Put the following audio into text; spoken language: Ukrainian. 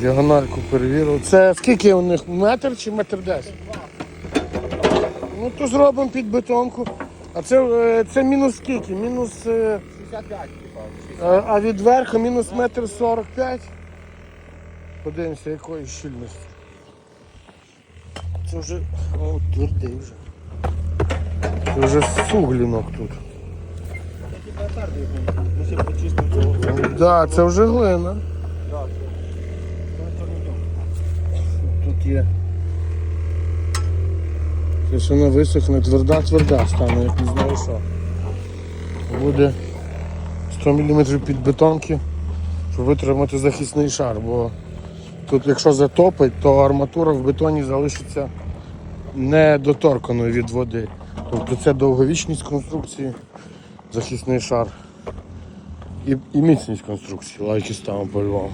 Діагональку перевірив. Це скільки у них? Метр чи метр десять? Ну то зробимо під бетонку. А це, е, це мінус скільки? Мінус. е, 65. А, а від верху мінус метр сорок п'ять. Подивимося, якої щільності. Це вже о, твердий вже. Це вже суглінок тут. Так, да, це вже глина. Так, це. Це не то. Тут є. Якщо вона висохне, тверда, тверда стане, як не знаю що. Буде 100 мм під бетонки, щоб витримати захисний шар, бо тут якщо затопить, то арматура в бетоні залишиться недоторканою від води. Тобто це довговічність конструкції, захисний шар і, і міцність конструкції, лайки ставимо по-любому.